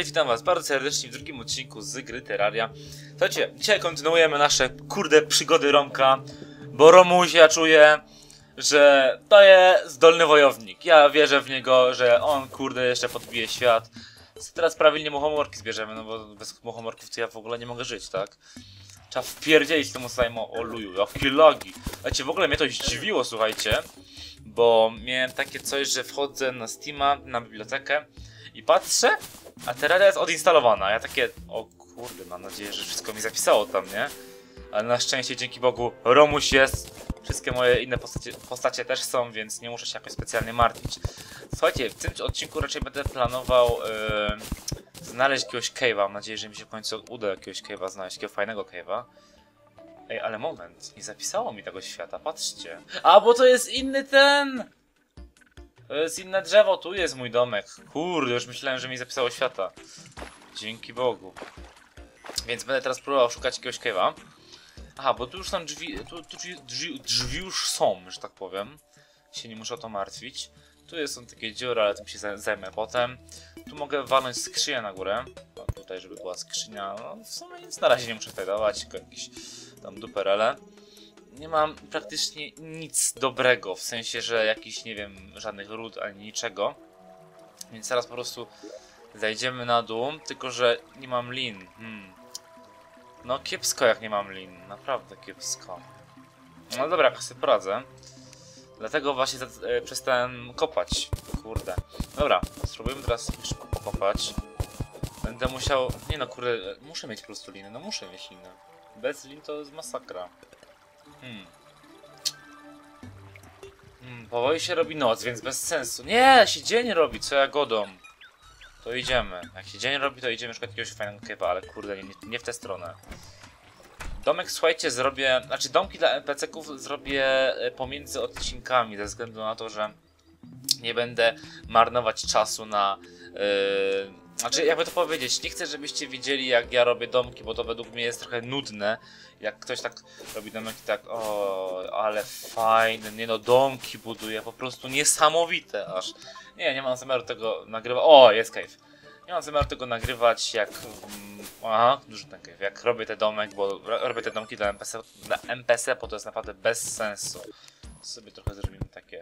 Cześć, witam was bardzo serdecznie w drugim odcinku z gry Terraria. Słuchajcie, dzisiaj kontynuujemy nasze kurde przygody Romka, bo Romuś ja czuję, że to jest zdolny wojownik. Ja wierzę w niego, że on kurde jeszcze podbije świat. Teraz prawilnie muchomorki zbierzemy, no bo bez muchomorków to ja w ogóle nie mogę żyć, tak? Trzeba wpierdzielić temu slajmu, o luju, jakie logi. Słuchajcie, w ogóle mnie to zdziwiło, słuchajcie, bo miałem takie coś, że wchodzę na Steama, na bibliotekę i patrzę, a Terraria jest odinstalowana. Ja takie, o kurde, mam nadzieję, że wszystko mi zapisało tam, nie? Ale na szczęście, dzięki Bogu, Romuś jest. Wszystkie moje inne postacie, postacie też są, więc nie muszę się jakoś specjalnie martwić. Słuchajcie, w tym odcinku raczej będę planował yy, znaleźć jakiegoś cave'a. Mam nadzieję, że mi się w końcu uda jakiegoś cave'a znaleźć, jakiegoś fajnego cave'a. Ej, ale moment, nie zapisało mi tego świata, patrzcie. A, bo to jest inny ten! To jest inne drzewo, tu jest mój domek. Kurde, już myślałem, że mi zapisało świata. Dzięki Bogu. Więc będę teraz próbował szukać jakiegoś cave'a. Aha, bo tu już są drzwi, tu, tu drzwi, drzwi, drzwi już są, że tak powiem. Się nie muszę o to martwić. Tu jest, są takie dziury, ale tym się zaj- zajmę potem. Tu mogę walnąć skrzynię na górę. O, tutaj, żeby była skrzynia. No, w sumie nic na razie nie muszę tutaj dawać, tylko jakieś tam duperele nie mam praktycznie nic dobrego, w sensie, że jakiś, nie wiem, żadnych ród ani niczego. Więc teraz po prostu zajdziemy na dół, tylko że nie mam lin. Hmm. No kiepsko jak nie mam lin, naprawdę kiepsko. No dobra, jakoś sobie poradzę. Dlatego właśnie e, przestałem kopać. Kurde. Dobra, spróbujemy teraz szybko pokopać. Będę musiał... Nie no, kurde, muszę mieć po prostu liny, no muszę mieć liny. Bez lin to jest masakra. Hmm. Hmm, powoli się robi noc, więc bez sensu. Nie, się dzień robi, co ja godą. To idziemy. Jak się dzień robi, to idziemy szukać jakiegoś fajnego kewa, ale kurde, nie, nie w tę stronę. Domek, słuchajcie, zrobię... Znaczy, domki dla NPC-ków zrobię e, pomiędzy odcinkami, ze względu na to, że nie będę marnować czasu na... Yy... Znaczy, jakby to powiedzieć, nie chcę, żebyście widzieli, jak ja robię domki, bo to według mnie jest trochę nudne. Jak ktoś tak robi domki, tak, o, ale fajne, nie no, domki buduje, po prostu niesamowite aż. Nie, nie mam zamiaru tego nagrywać. O, jest cave. Nie mam zamiaru tego nagrywać, jak. Mm, aha, duży ten cave. Jak robię te domek, bo ro- robię te domki dla NPC, dla NPC, bo to jest naprawdę bez sensu. Sobie trochę zrobimy takie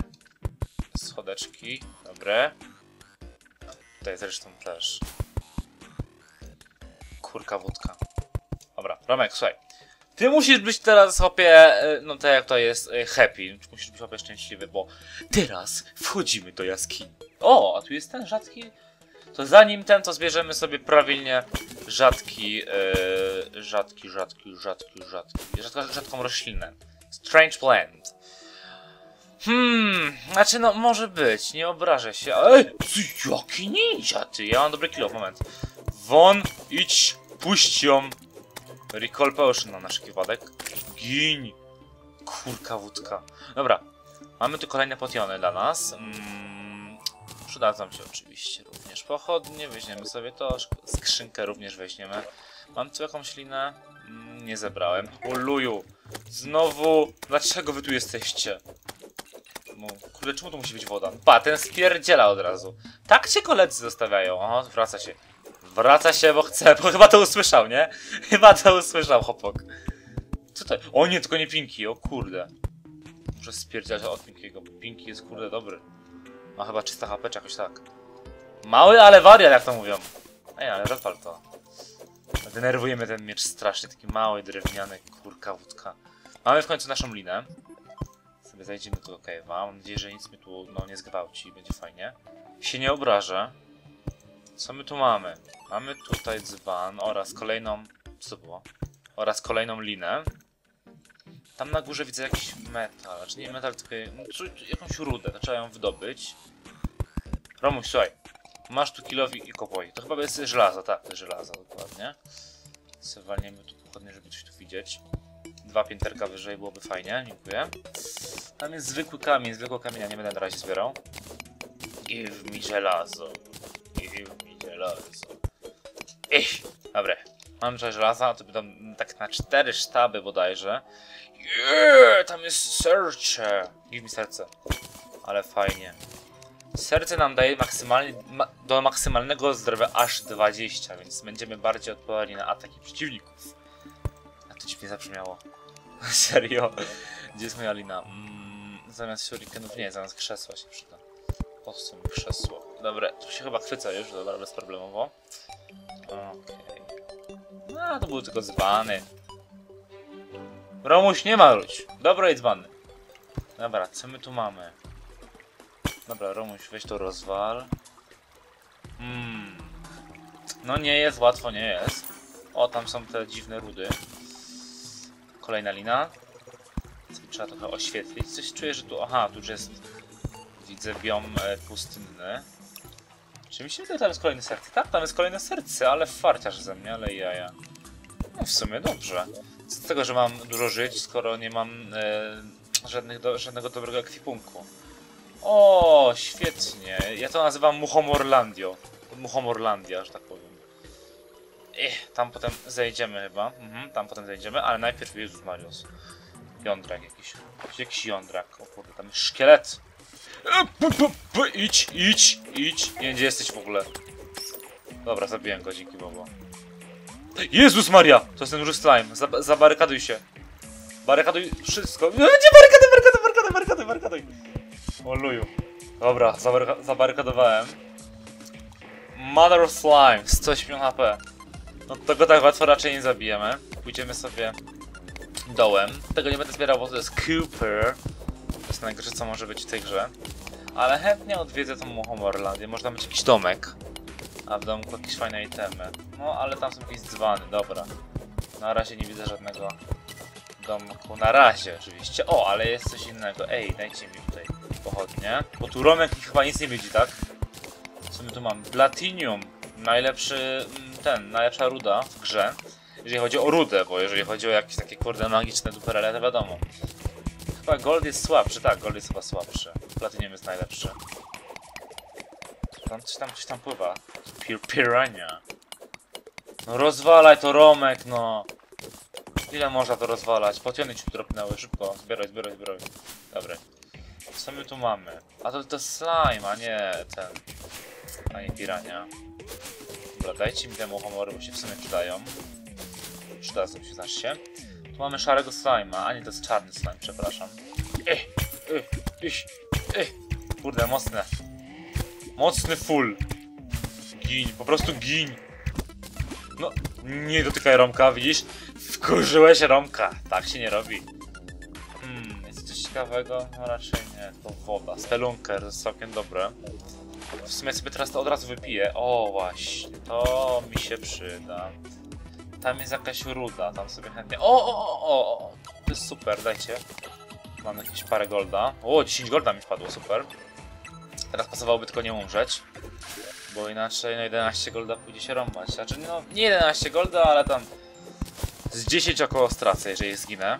schodeczki. Dobre. Tutaj zresztą też. Kurka wódka. Dobra, Romek, słuchaj. Ty musisz być teraz, hopie, e, no tak jak to jest, e, happy. Musisz być hopie szczęśliwy, bo teraz wchodzimy do jaskini. O, a tu jest ten rzadki... To zanim ten, to zbierzemy sobie prawilnie rzadki, e, rzadki, rzadki, rzadki, rzadki, rzadko, rzadką roślinę. Strange plant. Hmm, znaczy no może być, nie obrażę się. Ej, ty, jaki ninja ty, ja mam dobry kilo, moment. Won, idź, puść ją. Recall potion na nasz wypadek. Gin. Kurka wódka. Dobra, mamy tu kolejne potiony dla nas. Mm, przydadzą się oczywiście również pochodnie, weźmiemy sobie to, skrzynkę również weźmiemy. Mam tu jakąś linę? Mm, nie zebrałem. Uluju, znowu, dlaczego wy tu jesteście? No, kurde, czemu tu musi być woda? Pa, ten spierdziela od razu. Tak cię koledzy zostawiają. O, wraca się. Wraca się, bo chce, bo chyba to usłyszał, nie? Chyba to usłyszał, chopok. Co to? O nie, tylko nie Pinki, o kurde. Muszę spierdziać od Pinkiego, bo Pinki jest kurde dobry. Ma chyba 300 HP czy jakoś tak. Mały, ale wariat, jak to mówią. Ej, ale rozpal to. Denerwujemy ten miecz strasznie, taki mały, drewniany, kurka, wódka. Mamy w końcu naszą linę. Sobie zajdziemy do cave'a. Mam nadzieję, że nic mnie tu no, nie zgwałci, będzie fajnie. Się nie obrażę. Co my tu mamy? Mamy tutaj dzban oraz kolejną... Co było? Oraz kolejną linę. Tam na górze widzę jakiś metal. Znaczy nie metal, tylko no, jakąś rudę. Trzeba ją wydobyć. Romuś, słuchaj. Masz tu kilowi i kopoj. To chyba jest żelazo, tak, to jest żelazo, dokładnie. Sobie walniemy tu pochodnie, żeby coś tu widzieć. Dwa pięterka wyżej byłoby fajnie, dziękuję. Tam jest zwykły kamień, zwykłego kamienia nie będę na razie zbierał. Give mi żelazo. Give mi żelazo. Ich, dobre. Mam trochę żelaza, to będą tak na cztery sztaby bodajże. Yeah, tam jest serce. Give mi serce. Ale fajnie. Serce nam daje maksymalnie, ma, do maksymalnego zdrowia aż 20, więc będziemy bardziej odporni na ataki przeciwników. Dziwnie zabrzmiało. Serio? Gdzie jest moja lina? Mm, zamiast shurikenów nie, zamiast krzesła się przyda. Odsuń krzesło. Dobra, tu się chyba chwyca już, dobra, bezproblemowo. Okej. No, to był tylko dzbany. Romuś, nie marudź. Dobro i dzbany. Dobra, co my tu mamy? Dobra, Romuś, weź to rozwal. Hmm. No nie jest, łatwo nie jest. O, tam są te dziwne rudy. Kolejna lina. Trzeba trochę oświetlić. Coś czuję, że tu... Aha, tu już jest... Widzę biom e, pustynny. Czy mi się wydaje, tam jest kolejne serce? Tak, tam jest kolejne serce, ale farciarz ze mnie, ale jaja. No w sumie dobrze. Co z tego, że mam dużo żyć, skoro nie mam e, żadnych do, żadnego dobrego ekwipunku. O, świetnie. Ja to nazywam Muchomorlandio. Muchomorlandia, że tak powiem. Ech, tam potem zejdziemy chyba. Mhm, tam potem zejdziemy, ale najpierw Jezus Marius. Jądrak jakiś. Jakiś jądrak. O kurde, tam jest szkielet. E, idź, idź, idź. Nie gdzie jesteś w ogóle. Dobra, zabiłem go, dzięki Bogu. Jezus Maria! To jest ten duży slime. Zab zabarykaduj się. Barykaduj wszystko. No, Gdzie barykady, barykady, barykady, barykady, barykaduj. O luju. Dobra, zabaryka zabarykadowałem. Mother of Slime, 108 HP. No tego tak łatwo raczej nie zabijemy. Pójdziemy sobie dołem. Tego nie będę zbierał, bo to jest Cooper. To jest najgorsze, co może być w tej grze. Ale chętnie odwiedzę tą Muchomorlandię. Można mieć jakiś domek. A w domku jakieś fajne itemy. No, ale tam są jakieś dzwany, dobra. Na razie nie widzę żadnego domku. Na razie oczywiście. O, ale jest coś innego. Ej, dajcie mi tutaj pochodnie. Bo tu Romek chyba nic nie widzi, tak? Co my tu mamy? Platinium. Najlepszy, mm, ten, najlepsza ruda w grze. Jeżeli chodzi o rudę, bo jeżeli chodzi o jakieś takie kurde magiczne duperele, to wiadomo. Chyba gold jest słabszy, tak, gold jest chyba słabszy. Platinium jest najlepszy. Tam coś tam, coś tam pływa. Pir pirania. No rozwalaj to Romek, no. Ile można to rozwalać? Potiony ci dropnęły, szybko. Zbieraj, zbieraj, zbieraj. Dobra. Co my tu mamy? A to, to slime, a nie ten. A nie pirania. Dobra, dajcie mi te muchomory, bo się w sumie przydają. Przydadzą się, znaczy się. Tu mamy szarego slime'a, a nie, to jest czarny slime, przepraszam. Ech, ech, iś, ech. Kurde, mocne. Mocny full. Gin, po prostu gin. No, nie dotykaj Romka, widzisz? Wkurzyłeś Romka. Tak się nie robi. Hmm, jest coś ciekawego? No raczej nie, to woda. Spelunker jest całkiem dobre. W sumie sobie teraz to od razu wypiję. O, właśnie, to mi się przyda. Tam jest jakaś ruda, tam sobie chętnie... O, o, o, o, o, to jest super, dajcie. Mam jakieś parę golda. O, 10 golda mi wpadło, super. Teraz pasowałoby tylko nie umrzeć. Bo inaczej no 11 golda pójdzie się rąbać. Znaczy no nie 11 golda, ale tam z 10 około stracę, jeżeli zginę.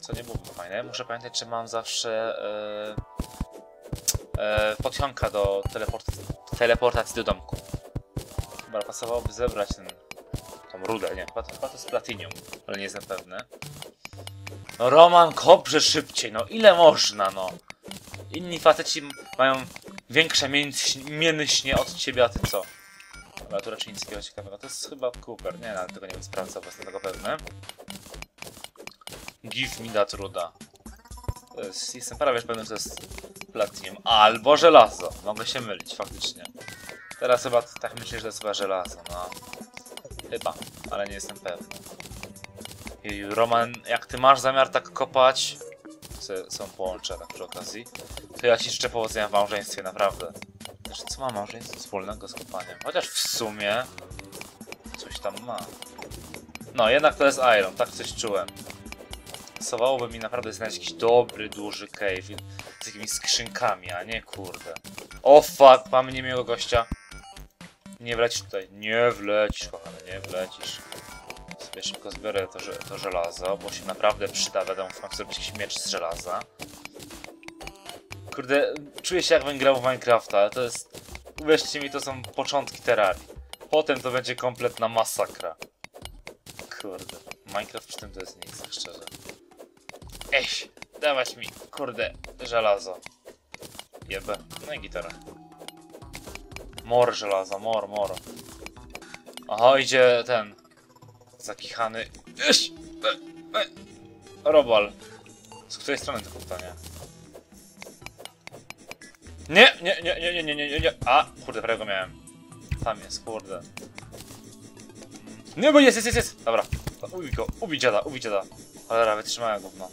Co nie byłoby fajne. Muszę pamiętać, czy mam zawsze e, e, podsionka do teleport teleportacji do domku. Chyba pasowałoby zebrać ten, tą rudę, nie, chyba to, chyba to jest platinium, ale nie jestem pewny. No Roman, koprze szybciej, no ile można, no. Inni faceci mają większe mięś- mięśnie od ciebie, a ty co? Dobra, tu raczej nic takiego ciekawego. To jest chyba Cooper. Nie, nawet tego nie będę sprawdzał, bo jestem tego pewny. Give me that ruda. To jest, jestem prawie pewny, że to jest platinum. Albo żelazo. Mogę się mylić, faktycznie. Teraz chyba tak myślę, że to jest chyba żelazo, no. Chyba, ale nie jestem pewny. Jeju, Roman, jak ty masz zamiar tak kopać, co są połącze tak przy okazji, to ja ci życzę powodzenia w małżeństwie, naprawdę. Znaczy, co ma małżeństwo wspólnego z kopaniem? Chociaż w sumie coś tam ma. No, jednak to jest Iron, tak coś czułem. Pasowałoby mi naprawdę znaleźć jakiś dobry, duży cave jakimiś skrzynkami, a nie kurde. O fuck, mamy niemiłego gościa. Nie wlecisz tutaj. Nie wlecisz, kochany, nie wlecisz. Sobie szybko zbiorę to, to żelazo, bo się naprawdę przyda, wiadomo, końcu zrobić jakiś miecz z żelaza. Kurde, czuję się jakbym grał w Minecrafta, ale to jest... Uwierzcie mi, to są początki Terrarii. Potem to będzie kompletna masakra. Kurde, Minecraft przy tym to jest nic, szczerze. Eś, dawać mi, kurde, żelazo. Jebę, no i gitara. Mor żelaza, mor, mor. Aha, idzie ten. Zakichany. E, e. Robal. Z której strony to pytanie? Nie, nie, nie, nie, nie, nie, nie, nie, nie. A, kurde, prawie go miałem. Tam jest, kurde. Nie, bo jest, jest, jest, jest. Dobra. Ubij go, ubij dziada, ubij dziada. Cholera, wytrzymałem gówno.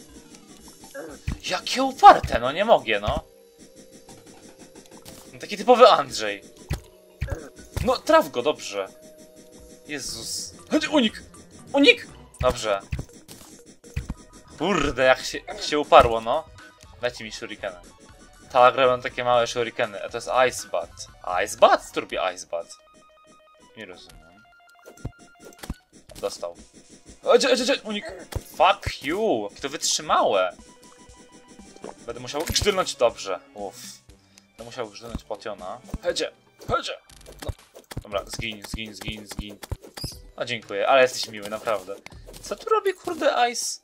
Jakie uparte, no nie mogę, no. Taki typowy Andrzej. No, traf go, dobrze. Jezus. Chodź, unik! Unik! Dobrze. Kurde, jak się, jak się uparło, no. Dajcie mi shurikeny. Tak, robią takie małe shurikeny. A to jest Ice Bat. Ice Bat? Co tu robi Ice Bat? Nie rozumiem. Dostał. Chodź, chodź, chodź, unik! Fuck you! To wytrzymałe! Będę musiał grzdelnąć dobrze. Uff. Będę musiał grzdelnąć potiona. Hedzie! Hedzie! No. Dobra, zgin, zgin, zgin, zgin. O, dziękuję, ale jesteś miły, naprawdę. Co tu robi, kurde, Ice?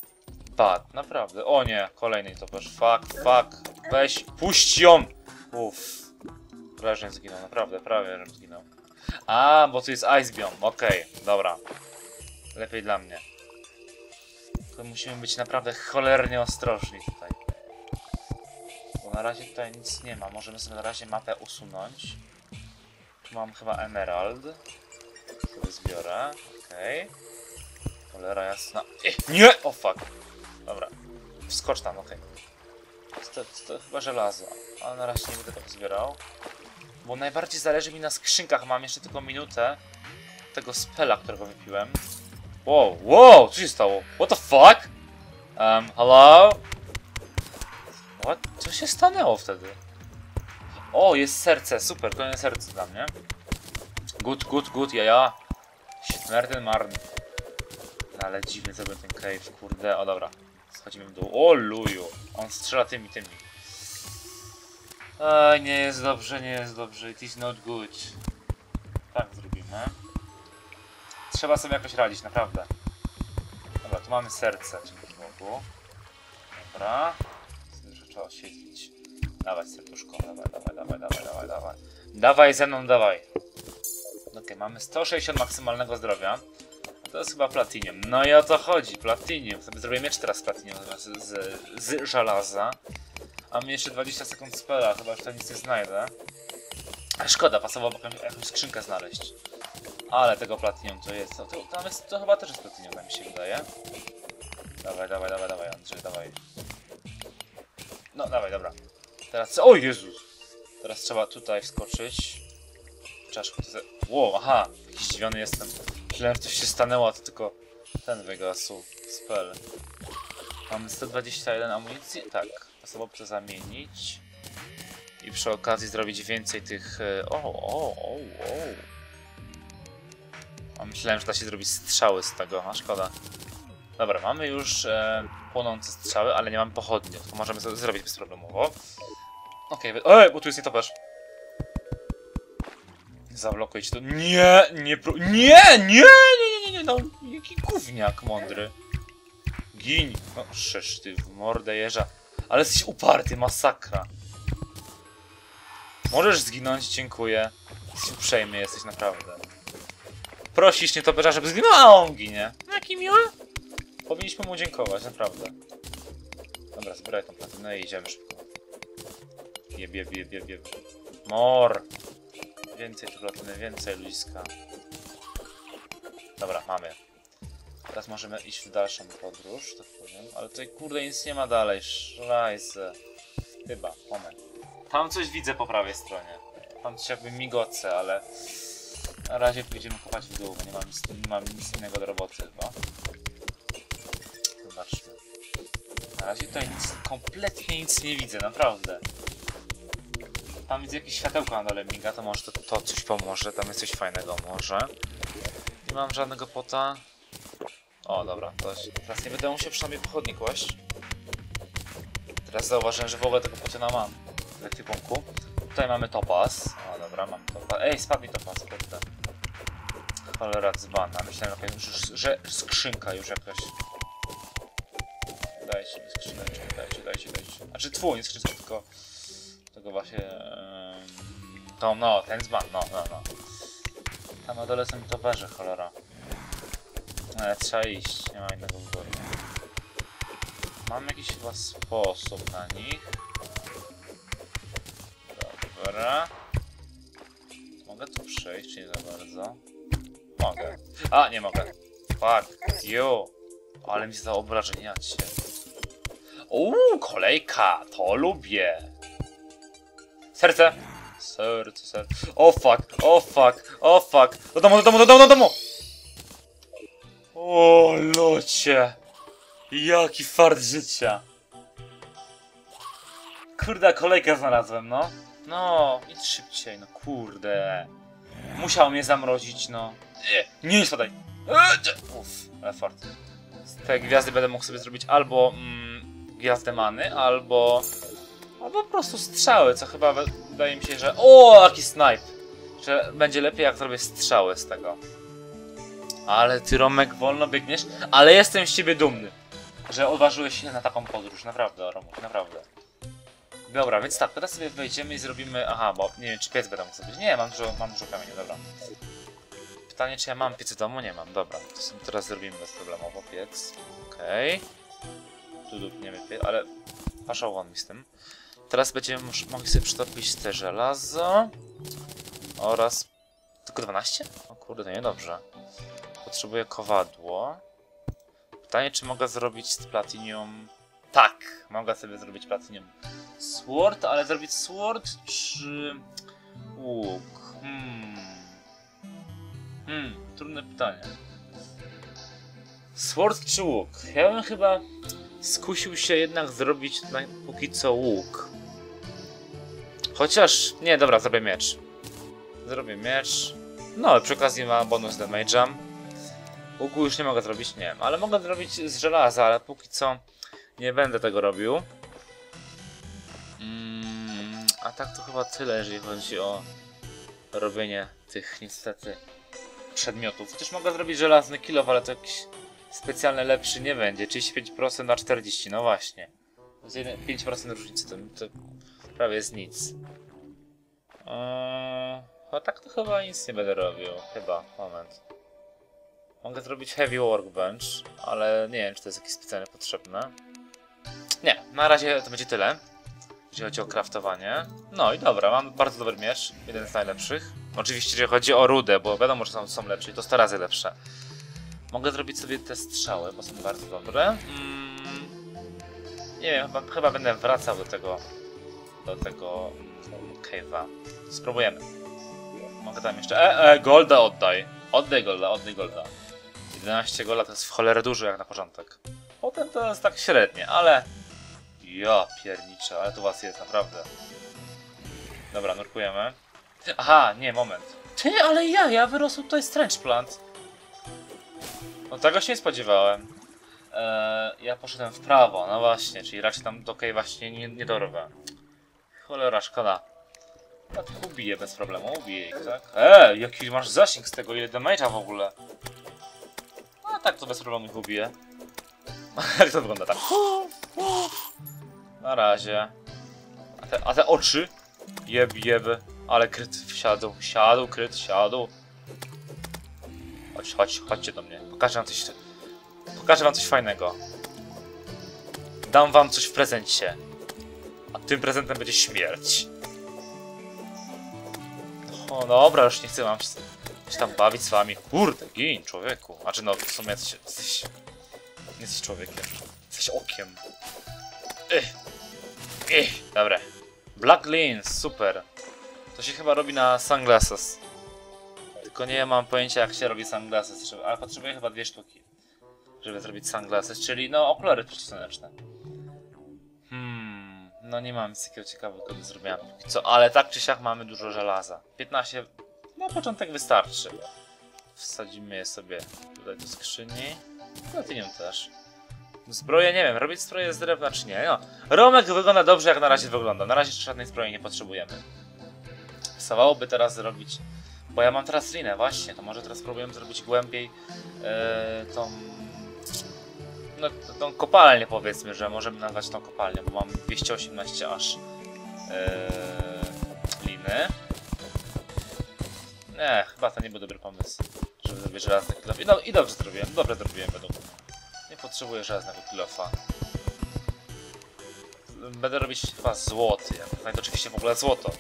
Bad, naprawdę. O nie, kolejny toperz. Fuck, fuck. Weź, puść ją! Uff. Prawie, żebym zginął, naprawdę, prawie, żebym zginął. A, bo tu jest Ice Biome. Okej, dobra. Lepiej dla mnie. Tylko musimy być naprawdę cholernie ostrożni tutaj. Na razie tutaj nic nie ma. Możemy sobie na razie mapę usunąć. Tu mam chyba emerald. Sobie zbiorę. Okej. Cholera jasna. Eh, nie! O fuck. Dobra. Wskocz tam, okej. To, to, to chyba żelazo. Ale na razie nie będę tego zbierał. Bo najbardziej zależy mi na skrzynkach. Mam jeszcze tylko minutę tego spela, którego wypiłem. Wow, wow, co się stało? What the fuck? Um, hello? What? Co się stanęło wtedy? O, jest serce, super, kolejne serce dla mnie. Good, good, good, ja, ja. Śmiertelny marny. Ale dziwny to był ten cave, kurde. O, dobra. Schodzimy w dół. O, luju. On strzela tymi, tymi. Ej, nie jest dobrze, nie jest dobrze. It is not good. Tak zrobimy. Trzeba sobie jakoś radzić, naprawdę. Dobra, tu mamy serce. Dzięki Bogu. Dobra. Trzeba oświetlić. Dawaj serduszko, dawaj, dawaj, dawaj, dawaj, dawaj, dawaj. Dawaj ze mną, dawaj. Okej, mamy 160 maksymalnego zdrowia. To jest chyba platinium. No i o to chodzi, platinium. Sobie zrobię miecz teraz platinium z, z, z żelaza. A mi jeszcze 20 sekund spela, chyba już to nic nie znajdę. Szkoda, pasowałoby jakąś, jakąś skrzynkę znaleźć. Ale tego platinium to jest. To, to, tam jest, to chyba też jest platinium, tak mi się wydaje. Dawaj, dawaj, dawaj, dawaj, Andrzej, dawaj. No, dawaj, dobra. Teraz. O Jezus! Teraz trzeba tutaj wskoczyć. Czaszko to. Wow, aha! Jakiś zdziwiony jestem. Myślałem, że coś się stanęło, to tylko ten wygasł. Spell. Mamy 121 amunicji? Tak. Pasowałoby to zamienić. I przy okazji zrobić więcej tych... e, O, o, o, o. A myślałem, że da się zrobić strzały z tego, a szkoda. Dobra, mamy już e, płonące strzały, ale nie mamy pochodni, tylko możemy zrobić bezproblemowo. Okej, okay, ej, bo tu jest nietoperz. Zablokuj ci to. Nie, nie, pro... nie, nie, nie, nie, nie, nie, no, jaki gówniak mądry. Gin. No, szysz ty w mordę jeża. Ale jesteś uparty, masakra. Możesz zginąć, dziękuję. Jesteś uprzejmy, jesteś naprawdę. Prosisz nietoperza, żeby zginął, a on ginie. Jaki miły. Powinniśmy mu dziękować, naprawdę. Dobra, zbieraj tą platynę i idziemy szybko. Jeb, jeb, jeb, jeb, jeb. Mor! Więcej tu platyny, więcej ludziska. Dobra, mamy. Teraz możemy iść w dalszą podróż, tak powiem. Ale tutaj kurde nic nie ma dalej. Szrajse. Chyba, moment. Tam coś widzę po prawej stronie. Tam coś jakby migoce, ale... Na razie pójdziemy kopać w dół, nie mam nic, nie mam nic innego do roboty chyba. Na razie tutaj nic, kompletnie nic nie widzę, naprawdę. Tam widzę jakieś światełko na dole miga, to może to, to coś pomoże, tam jest coś fajnego może. Nie mam żadnego pota. O, dobra, to teraz nie będę musiał przynajmniej pochodni kłaść. Teraz zauważyłem, że w ogóle tego potiona mam w ekwipunku. Tutaj mamy topaz. O, dobra, mam topaz. Ej, spadł mi topaz, kurde. Cholera dzbana. Myślałem, że skrzynka już jakaś. Dajcie dajcie, dajcie, dajcie. Znaczy tfu, nie skrzyneczkę, tylko tego właśnie... To, no, ten dzban, no, no, no. Tam na dole są cholera. Ale trzeba iść, nie ma innego wyboru. Mam jakiś chyba sposób na nich. Dobra. Mogę tu przejść, czy nie za bardzo? Mogę. A, nie mogę. Fuck, you. Ale mi za obrażenia cię. Uuu, kolejka, to lubię. Serce. Serce, serce. O fuck, o fuck, o fuck. Do domu, do domu, do domu, do domu. O, locie. Jaki fart życia. Kurde, kolejkę znalazłem, no. No, idź szybciej, no kurde. Musiał mnie zamrozić, no. Nie, nie spadaj. Uff, ale fart. Z te gwiazdy będę mógł sobie zrobić albo mm, gwiazdę albo... Albo po prostu strzały, co chyba wy- wydaje mi się, że... O, jaki snipe! Że będzie lepiej, jak zrobię strzały z tego. Ale ty, Romek, wolno biegniesz, ale jestem z ciebie dumny, że odważyłeś się na taką podróż. Naprawdę, Romek, naprawdę. Dobra, więc tak, teraz sobie wejdziemy i zrobimy... Aha, bo nie wiem, czy piec będę mógł zrobić. Nie, mam dużo, mam dużo kamieni, dobra. Pytanie, czy ja mam piec w domu? Nie mam, dobra. To sobie teraz zrobimy bezproblemowo piec. Okej. Tu dupniemy piec, ale... Paszał on mi z tym. Teraz będziemy mogli sobie przytopić te żelazo. Oraz... Tylko 12? O kurde, to niedobrze. Potrzebuję kowadło. Pytanie, czy mogę zrobić z platinium... Tak! Mogę sobie zrobić platinium sword, ale zrobić sword czy łuk? Hmm. Hmm, trudne pytanie. Sword czy łuk? Ja bym chyba skusił się jednak zrobić na, póki co łuk. Chociaż, nie, dobra, zrobię miecz. Zrobię miecz. No, przy okazji ma bonus damage'a. Łuku już nie mogę zrobić, nie wiem, ale mogę zrobić z żelaza, ale póki co nie będę tego robił. Mm, a tak to chyba tyle, jeżeli chodzi o robienie tych niestety przedmiotów. Chociaż mogę zrobić żelazny kilo, ale to jakiś specjalny lepszy nie będzie. 35% na 40, no właśnie. To jest jeden- 5% różnicy, to, to prawie jest nic. Eee, a tak to chyba nic nie będę robił. Chyba, moment. Mogę zrobić heavy workbench, ale nie wiem, czy to jest jakieś specjalnie potrzebne. Nie, na razie to będzie tyle, jeśli chodzi o craftowanie. No i dobra, mam bardzo dobry miecz, jeden z najlepszych. Oczywiście, jeżeli chodzi o rudę, bo wiadomo, że są, są lepsze i to 100 razy lepsze. Mogę zrobić sobie te strzały, bo są bardzo dobre. Mm, nie wiem, chyba, chyba będę wracał do tego, do tego cave'a. Spróbujemy. Mogę tam jeszcze... E, e, golda oddaj. Oddaj golda, oddaj golda. 11 golda to jest w cholerę dużo jak na początek. Potem to jest tak średnie, ale... Ja pierniczę, ale tu was jest naprawdę. Dobra, nurkujemy. Aha, nie, moment. Ty, ale ja, ja wyrosł tutaj strange plant. No tego się nie spodziewałem. Eee, ja poszedłem w prawo, no właśnie, czyli raczej tam do Kej właśnie nie, nie dorwę. Cholera, szkoda. Ja tu ubiję bez problemu, ubiję ich, tak? Eee, jaki masz zasięg z tego, ile damage'a w ogóle. No tak to bez problemu ich ubiję. Jak to wygląda tak? Na razie. A te, a te oczy? Jeb, jeb. Ale kryt wsiadł, siadł, kryt, siadł. Chodź, chodź, chodźcie do mnie. Pokażę wam coś. Pokażę wam coś fajnego. Dam wam coś w prezencie. A tym prezentem będzie śmierć. O, dobra, już nie chcę wam się, się tam bawić z wami. Kurde, gin, człowieku. Znaczy, no, w sumie jesteś, jesteś, nie jesteś człowiekiem. Jesteś okiem. Ech. Ech, dobra. Black Lens, super. To się chyba robi na sunglasses. Tylko nie mam pojęcia jak się robi sunglasses, ale potrzebuję chyba dwie sztuki, żeby zrobić sunglasses, czyli no okulary przeciwsłoneczne. Hmm, no nie mam nic takiego ciekawego do zrobienia co, ale tak czy siak mamy dużo żelaza. 15, na początek wystarczy. Wsadzimy je sobie tutaj do skrzyni. Platynium też. Zbroję nie wiem, robić zbroję z drewna czy nie. No, Romek wygląda dobrze jak na razie wygląda. Na razie żadnej zbroi nie potrzebujemy. Wystawałoby teraz zrobić. Bo ja mam teraz linę, właśnie. To może teraz spróbujemy zrobić głębiej e, tą. No, tą kopalnię powiedzmy, że możemy nazwać tą kopalnią, bo mam 218 aż e, liny. Nie, chyba to nie był dobry pomysł, żeby zrobić żelazny kilof. No, I dobrze zrobiłem, dobrze zrobiłem według mnie. Nie potrzebuję żelaznego kilofa. Będę robić chyba złoty, jak znajdę oczywiście w ogóle złoto.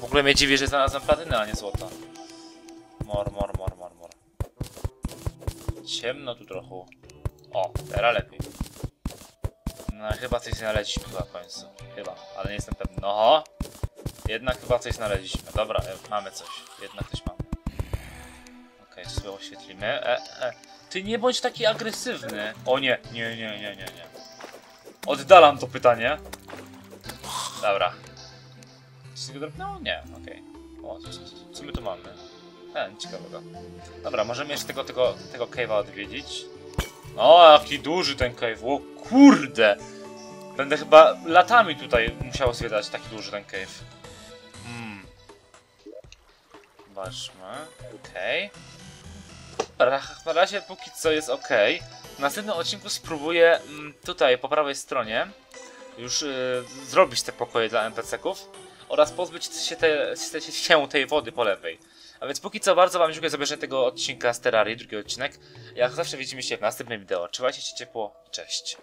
W ogóle mnie dziwi, że znalazłem platynę, a nie złoto. Mor, mor, mor, mor, mor. Ciemno tu trochę. O, teraz lepiej. No chyba coś znaleźliśmy chyba w końcu. Chyba, ale nie jestem pewny. No, jednak chyba coś znaleźliśmy. Dobra, e, mamy coś. Jednak coś mamy. Okej, okay, sobie oświetlimy. E, e. Ty nie bądź taki agresywny. O nie, nie, nie, nie, nie, nie. Oddalam to pytanie. Dobra. Czy go No nie, okej. O, co, my tu mamy? E, ciekawego. Dobra, możemy jeszcze tego, tego, tego cave'a odwiedzić. O, jaki duży ten cave, o kurde! Będę chyba latami tutaj musiał zwiedzać, taki duży ten cave. Hmm. Zobaczmy, okej. Okay. Na razie póki co jest ok. W następnym odcinku spróbuję mm, tutaj po prawej stronie już y, zrobić te pokoje dla NPC-ków oraz pozbyć się, te, się tej wody po lewej. A więc póki co bardzo wam dziękuję za obejrzenie tego odcinka z Terrarii, drugi odcinek. Jak zawsze widzimy się w następnym wideo. Trzymajcie się ciepło, cześć.